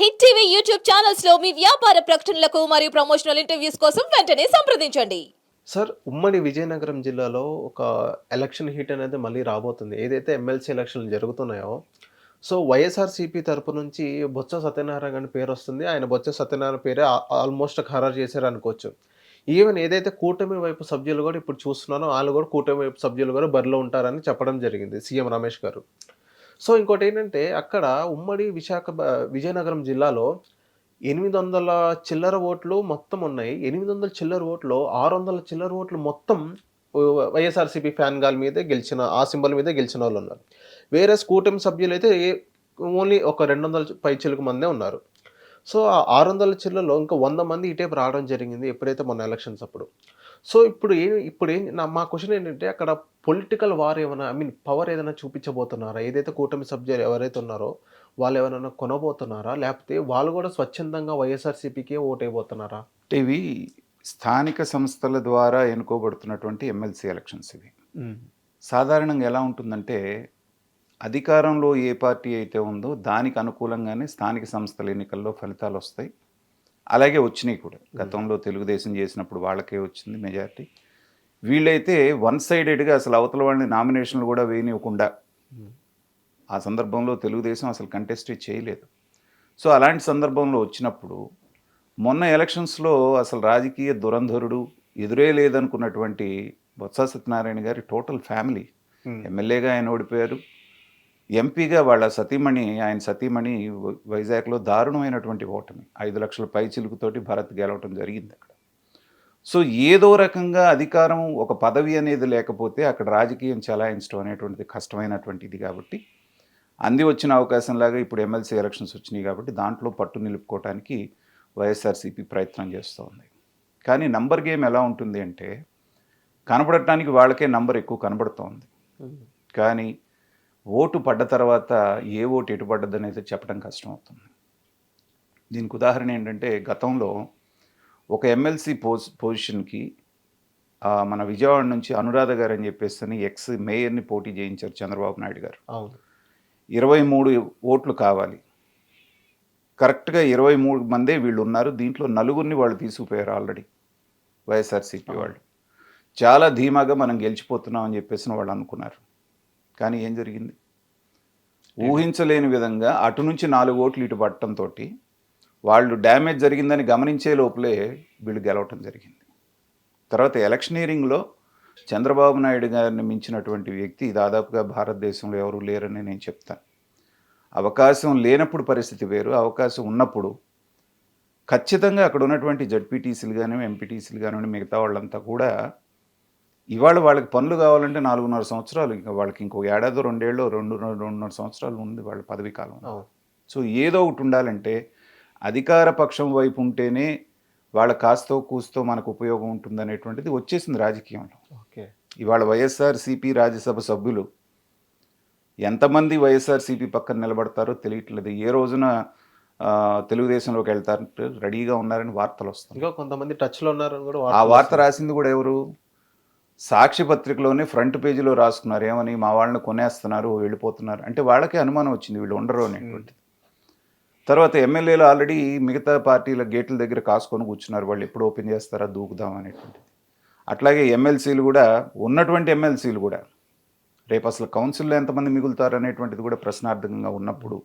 Hit TV YouTube ఛానల్స్లో మీ వ్యాపార ప్రకటనలకు మరియు ప్రమోషనల్ ఇంటర్వ్యూస్ కోసం వెంటనే సంప్రదించండి. సార్ ఉమ్మడి విజయనగరం జిల్లాలో ఒక ఎలక్షన్ హీట్ అనేది మళ్ళీ రాబోతుంది. ఏదైతే ఎమ్మెల్సీ ఎలక్షన్లు జరుగుతున్నాయో సో వైఎస్ఆర్సీపీ తరపు నుంచి బొత్స సత్యనారాయణ గారి పేరు వస్తుంది. ఆయన బొత్స సత్యనారాయణ పేరే ఆల్మోస్ట్ ఖరారు చేశారు అనుకోవచ్చు. ఈవెన్ ఏదైతే కూటమి వైపు సభ్యులు కూడా ఇప్పుడు చూస్తున్నారో వాళ్ళు కూడా కూటమి వైపు సభ్యులు కూడా బరిలో ఉంటారని చెప్పడం జరిగింది సీఎం రమేష్ గారు. సో ఇంకోటి ఏంటంటే అక్కడ ఉమ్మడి విశాఖ విజయనగరం జిల్లాలో ఎనిమిది వందల చిల్లర ఓట్లు మొత్తం ఉన్నాయి. ఎనిమిది వందల చిల్లర ఓట్లు ఆరు వందల చిల్లర ఓట్లు మొత్తం వైఎస్ఆర్సీపీ ఫ్యాన్ గాల్ మీదే గెలిచిన ఆ సింబల్ మీదే గెలిచిన వాళ్ళు ఉన్నారు వేరే కూటమి సభ్యులు అయితే ఓన్లీ ఒక రెండు వందల పై చిలుకు మందే ఉన్నారు. సో ఆ ఆరు వందల చిల్లలో ఇంకా వంద మంది ఇటేపు రావడం జరిగింది ఎప్పుడైతే మొన్న ఎలక్షన్స్ అప్పుడు. సో ఇప్పుడు ఏ ఇప్పుడు ఏం నా మా క్వశ్చన్ ఏంటంటే అక్కడ పొలిటికల్ వార్ ఏమైనా ఐ మీన్ పవర్ ఏదైనా చూపించబోతున్నారా? ఏదైతే కూటమి సభ్యులు ఎవరైతే ఉన్నారో వాళ్ళు ఎవరైనా కొనబోతున్నారా? లేకపోతే వాళ్ళు కూడా స్వచ్ఛందంగా వైఎస్ఆర్సీపీకే ఓటైపోతున్నారా? ఇవి స్థానిక సంస్థల ద్వారా ఎన్నుకోబడుతున్నటువంటి ఎమ్మెల్సీ ఎలక్షన్స్ ఇవి. సాధారణంగా ఎలా ఉంటుందంటే అధికారంలో ఏ పార్టీ అయితే ఉందో దానికి అనుకూలంగానే స్థానిక సంస్థల ఎన్నికల్లో ఫలితాలు వస్తాయి. అలాగే వచ్చినాయి కూడా. గతంలో తెలుగుదేశం చేసినప్పుడు వాళ్ళకే వచ్చింది మెజారిటీ. వీళ్ళైతే వన్ సైడెడ్గా అసలు అవతల వాళ్ళని నామినేషన్లు కూడా వేయనివ్వకుండా ఆ సందర్భంలో తెలుగుదేశం అసలు కంటెస్ట్ చేయలేదు. సో అలాంటి సందర్భంలో వచ్చినప్పుడు మొన్న ఎలక్షన్స్లో అసలు రాజకీయ దురంధరుడు ఎదురే లేదనుకున్నటువంటి బొత్స సత్యనారాయణ గారి టోటల్ ఫ్యామిలీ ఎమ్మెల్యేగా ఆయన ఓడిపోయారు. ఎంపీగా వాళ్ళ సతీమణి ఆయన సతీమణి వైజాగ్లో దారుణమైనటువంటి ఓటమి. ఐదు లక్షల పై చిలుకుతోటి భరత్ గెలవటం జరిగింది అక్కడ. సో ఏదో రకంగా అధికారం ఒక పదవి అనేది లేకపోతే అక్కడ రాజకీయం చలాయించడం అనేటువంటిది కష్టమైనటువంటిది కాబట్టి అంది వచ్చిన అవకాశంలాగా ఇప్పుడు ఎమ్మెల్సీ ఎలక్షన్స్ వచ్చినాయి కాబట్టి దాంట్లో పట్టు నిలుపుకోవటానికి వైఎస్ఆర్సీపీ ప్రయత్నం చేస్తూ ఉంది. కానీ నంబర్ గేమ్ ఎలా ఉంటుంది అంటే కనబడటానికి వాళ్ళకే నంబర్ ఎక్కువ కనబడుతోంది కానీ ఓటు పడ్డ తర్వాత ఏ ఓటు ఎటు పడ్డది అనేది చెప్పడం కష్టం అవుతుంది దీనికి ఉదాహరణ ఏంటంటే గతంలో ఒక ఎమ్మెల్సీ పోజ్ పొజిషన్కి మన విజయవాడ నుంచి అనురాధ గారు అని చెప్పేసి ఎక్స్ మేయర్ని పోటీ చేయించారు చంద్రబాబు నాయుడు గారు. ఇరవై మూడు ఓట్లు కావాలి. కరెక్ట్గా ఇరవై మూడు మందే వీళ్ళు ఉన్నారు. దీంట్లో నలుగురిని వాళ్ళు తీసుకుపోయారు ఆల్రెడీ వైఎస్ఆర్సీపీ వాళ్ళు. చాలా ధీమాగా మనం గెలిచిపోతున్నాం అని చెప్పేసి వాళ్ళు అనుకున్నారు. కానీ ఏం జరిగింది? ఊహించలేని విధంగా అటు నుంచి నాలుగు ఓట్లు ఇటు పట్టడంతో వాళ్ళు డ్యామేజ్ జరిగిందని గమనించే లోపలే వీళ్ళు గెలవటం జరిగింది. తర్వాత ఎలక్షనీరింగ్లో చంద్రబాబు నాయుడు గారిని మించినటువంటి వ్యక్తి దాదాపుగా భారతదేశంలో ఎవరూ లేరని నేను చెప్తాను. అవకాశం లేనప్పుడు పరిస్థితి వేరు అవకాశం ఉన్నప్పుడు ఖచ్చితంగా అక్కడ ఉన్నటువంటి జడ్పీటీసీలు కానీ ఎంపీటీసీలు కానివ్వండి మిగతా వాళ్ళంతా కూడా ఇవాళ వాళ్ళకి పనులు కావాలంటే నాలుగున్నర సంవత్సరాలు ఇంకా వాళ్ళకి ఇంకో ఏడాది రెండేళ్ళు రెండు రెండున్నర సంవత్సరాలు ఉంది వాళ్ళ పదవి కాలం. సో ఏదో ఒకటి ఉండాలంటే అధికార పక్షం వైపు ఉంటేనే వాళ్ళ కాస్తో కూస్తో మనకు ఉపయోగం ఉంటుందనేటువంటిది వచ్చేసింది రాజకీయంలో. ఓకే. ఇవాళ వైఎస్ఆర్సీపీ రాజ్యసభ సభ్యులు ఎంతమంది వైఎస్ఆర్సీపీ పక్కన నిలబడతారో తెలియట్లేదు. ఏ రోజున తెలుగుదేశంలోకి వెళ్తారంటే రెడీగా ఉన్నారని వార్తలు వస్తాయి ఇంకా కొంతమంది టచ్లో ఉన్నారని కూడా ఆ వార్త రాసింది కూడా ఎవరు? సాక్షి పత్రికలోనే ఫ్రంట్ పేజీలో రాసుకున్నారు ఏమని? మా వాళ్ళని కొనేస్తున్నారు వెళ్ళిపోతున్నారు. అంటే వాళ్ళకే అనుమానం వచ్చింది వీళ్ళు ఉండరు అనేటువంటిది. తర్వాత ఎమ్మెల్యేలు ఆల్రెడీ మిగతా పార్టీల గేట్ల దగ్గర కాసుకొని కూర్చున్నారు. వాళ్ళు ఎప్పుడు ఓపెన్ చేస్తారా? దూకుదాం అనేటువంటిది. అట్లాగే ఎమ్మెల్సీలు కూడా ఉన్నటువంటి ఎమ్మెల్సీలు కూడా రేపు అసలు కౌన్సిల్లో ఎంతమంది మిగులుతారు అనేటువంటిది కూడా ప్రశ్నార్థకంగా ఉన్నప్పుడు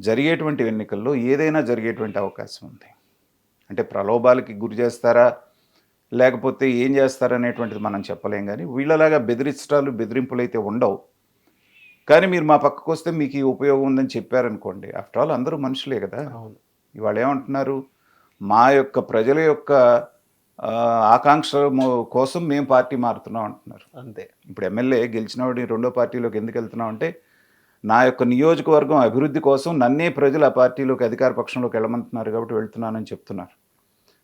జరిగేటువంటి ఎన్నికల్లో ఏదైనా జరిగేటువంటి అవకాశం ఉంది. అంటే ప్రలోభాలకి గురి చేస్తారా? లేకపోతే ఏం చేస్తారనేటువంటిది మనం చెప్పలేం కానీ వీళ్ళలాగా బెదిరించడాలు బెదిరింపులు అయితే ఉండవు. కానీ మీరు మా పక్కకు వస్తే మీకు ఈ ఉపయోగం ఉందని చెప్పారనుకోండి ఆఫ్టర్ ఆల్ అందరూ మనుషులే కదా. అవును. ఇవాళ ఏమంటున్నారు? మా యొక్క ప్రజల యొక్క ఆ, ఆకాంక్షల మో- కోసం మేము పార్టీ మారుతున్నాం అంటున్నారు. అంతే. ఇప్పుడు ఎమ్మెల్యే గెలిచినవాడిని రెండో పార్టీలోకి ఎందుకు వెళ్తున్నాం అంటే నా యొక్క నియోజకవర్గం అభివృద్ధి కోసం నన్నే ప్రజలు ఆ పార్టీలోకి అధికార పక్షంలోకి వెళ్ళమంటున్నారు కాబట్టి వెళ్తున్నానని చెప్తున్నారు.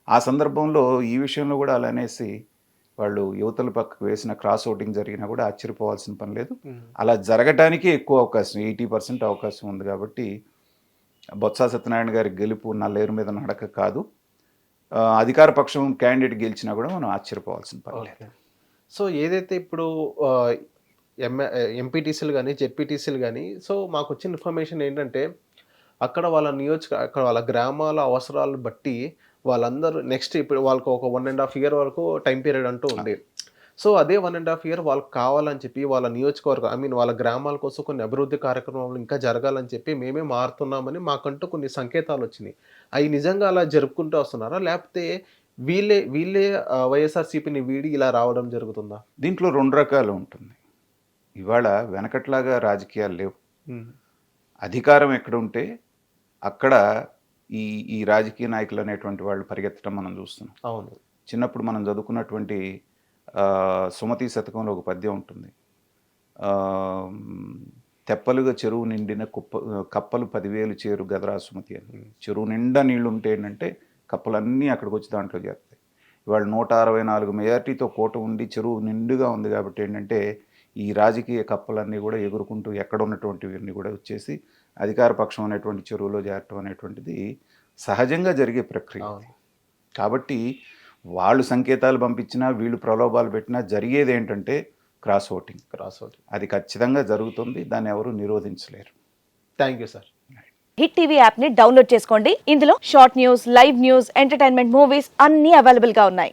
ఆ సందర్భంలో ఈ విషయంలో కూడా అలా అనేసి వాళ్ళు యువతల పక్కకు వేసిన క్రాస్ ఓటింగ్ జరిగినా కూడా ఆశ్చర్యపోవాల్సిన పని లేదు. అలా జరగటానికి ఎక్కువ అవకాశం ఎయిటీ పర్సెంట్ అవకాశం ఉంది కాబట్టి బొత్స సత్యనారాయణ గారి గెలుపు నల్లేరు మీద నడక కాదు. అధికార పక్షం క్యాండిడేట్ గెలిచినా కూడా మనం ఆశ్చర్యపోవాల్సిన పని లేదు. సో ఏదైతే ఇప్పుడు ఎంఏ ఎంపీటీసీలు కానీ జెడ్పీటీసీలు కానీ సో మాకు వచ్చిన ఇన్ఫర్మేషన్ ఏంటంటే అక్కడ వాళ్ళ నియోజక అక్కడ వాళ్ళ గ్రామాల అవసరాలను బట్టి వాళ్ళందరూ నెక్స్ట్ ఇప్పుడు వాళ్ళకు ఒక వన్ అండ్ హాఫ్ ఇయర్ వరకు టైం పీరియడ్ అంటూ ఉంది. సో అదే వన్ అండ్ హాఫ్ ఇయర్ వాళ్ళకి కావాలని చెప్పి వాళ్ళ నియోజకవర్గం ఐ మీన్ వాళ్ళ గ్రామాల కోసం కొన్ని అభివృద్ధి కార్యక్రమాలు ఇంకా జరగాలని చెప్పి మేమే మారుతున్నామని మాకంటూ కొన్ని సంకేతాలు వచ్చినాయి. అవి నిజంగా అలా జరుపుకుంటూ వస్తున్నారా? లేకపోతే వీళ్ళే వీళ్ళే వైఎస్ఆర్సీపీని వీడి ఇలా రావడం జరుగుతుందా? దీంట్లో రెండు రకాలు ఉంటుంది. ఇవాళ వెనకట్లాగా రాజకీయాలు లేవు. అధికారం ఎక్కడ ఉంటే అక్కడ ఈ ఈ రాజకీయ నాయకులు అనేటువంటి వాళ్ళు పరిగెత్తడం మనం చూస్తున్నాం. అవును. చిన్నప్పుడు మనం చదువుకున్నటువంటి సుమతి శతకంలో ఒక పద్యం ఉంటుంది. తెప్పలుగా చెరువు నిండిన కుప్ప కప్పలు పదివేలు చేరు గదరా సుమతి అని. చెరువు నిండా నీళ్ళు ఉంటే ఏంటంటే కప్పలన్నీ అక్కడికి వచ్చి దాంట్లో చేరుతాయి. ఇవాళ నూట అరవై నాలుగు మెజార్టీతో కోట ఉండి చెరువు నిండుగా ఉంది కాబట్టి ఏంటంటే ఈ రాజకీయ కప్పలన్నీ కూడా ఎగురుకుంటూ ఎక్కడ ఉన్నటువంటివన్నీ కూడా వచ్చేసి అధికార పక్షం అనేటువంటి చెరువులో చేరటం అనేటువంటిది సహజంగా జరిగే ప్రక్రియ అవును. కాబట్టి వాళ్ళు సంకేతాలు పంపించినా వీళ్ళు ప్రలోభాలు పెట్టినా జరిగేది ఏంటంటే క్రాస్ ఓటింగ్. క్రాస్ అవుట్ అది ఖచ్చితంగా జరుగుతుంది దాన్ని ఎవరు నిరోధించలేరు. Thank you sir. Hit TV యాప్ని డౌన్లోడ్ చేసుకోండి. ఇందులో short news live news entertainment movies అన్ని అవైలబుల్గా ఉన్నాయి.